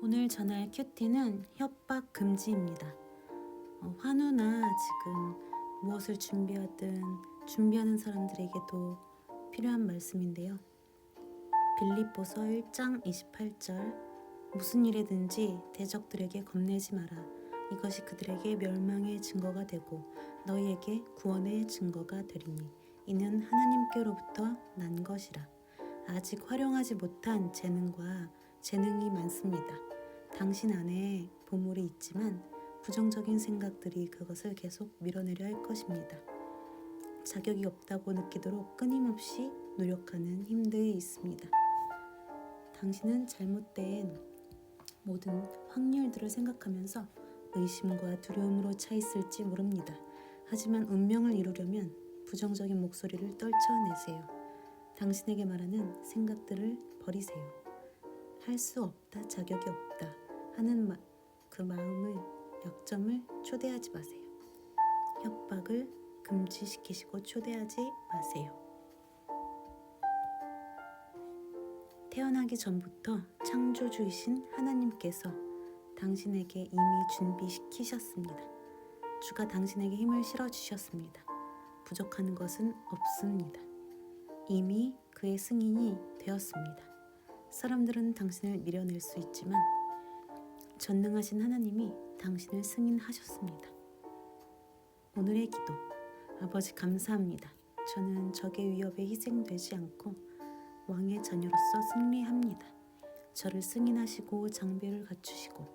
오늘 전할 큐티는 협박 금지입니다. 어, 환우나 지금 무엇을 준비하든 준비하는 사람들에게도 필요한 말씀인데요. 빌립보서 1장 28절 무슨 일에든지 대적들에게 겁내지 마라. 이것이 그들에게 멸망의 증거가 되고 너희에게 구원의 증거가 되리니 이는 하나님께로부터 난 것이라. 아직 활용하지 못한 재능과 재능이 많습니다. 당신 안에 보물이 있지만 부정적인 생각들이 그것을 계속 밀어내려 할 것입니다. 자격이 없다고 느끼도록 끊임없이 노력하는 힘들이 있습니다. 당신은 잘못된 모든 확률들을 생각하면서 의심과 두려움으로 차 있을지 모릅니다. 하지만 운명을 이루려면 부정적인 목소리를 떨쳐내세요. 당신에게 말하는 생각들을 버리세요. 할 수 없다, 자격이 없다 하는 마, 그 마음을 약점을 초대하지 마세요. 협박을 금지시키시고 초대하지 마세요. 태어나기 전부터 창조주이신 하나님께서 당신에게 이미 준비시키셨습니다. 주가 당신에게 힘을 실어주셨습니다. 부족한 것은 없습니다. 이미 그의 승인이 되었습니다. 사람들은 당신을 밀어낼 수 있지만 전능하신 하나님이 당신을 승인하셨습니다. 오늘의 기도 아버지 감사합니다. 저는 적의 위협에 희생되지 않고 왕의 자녀로서 승리합니다. 저를 승인하시고 장비를 갖추시고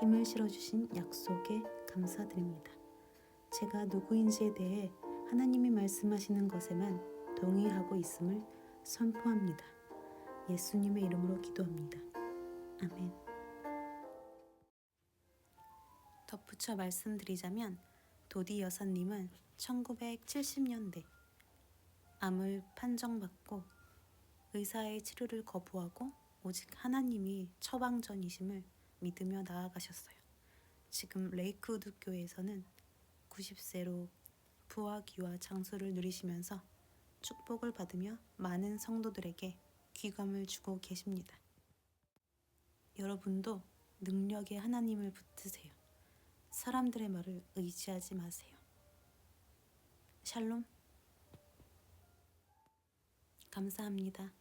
힘을 실어주신 약속에 감사드립니다. 제가 누구인지에 대해 하나님이 말씀하시는 것에만 동의하고 있음을 선포합니다. 예수님의 이름으로 기도합니다. 아멘. 덧붙여 말씀드리자면 도디 여사님은 1970년대 암을 판정받고 의사의 치료를 거부하고 오직 하나님이 처방전이심을 믿으며 나아가셨어요. 지금 레이크우드 교회에서는 90세로 부하기와 장수를 누리시면서 축복을 받으며 많은 성도들에게 귀감을 주고 계십니다. 여러분도 능력의 하나님을 붙드세요. 사람들의 말을 의지하지 마세요. 샬롬. 감사합니다.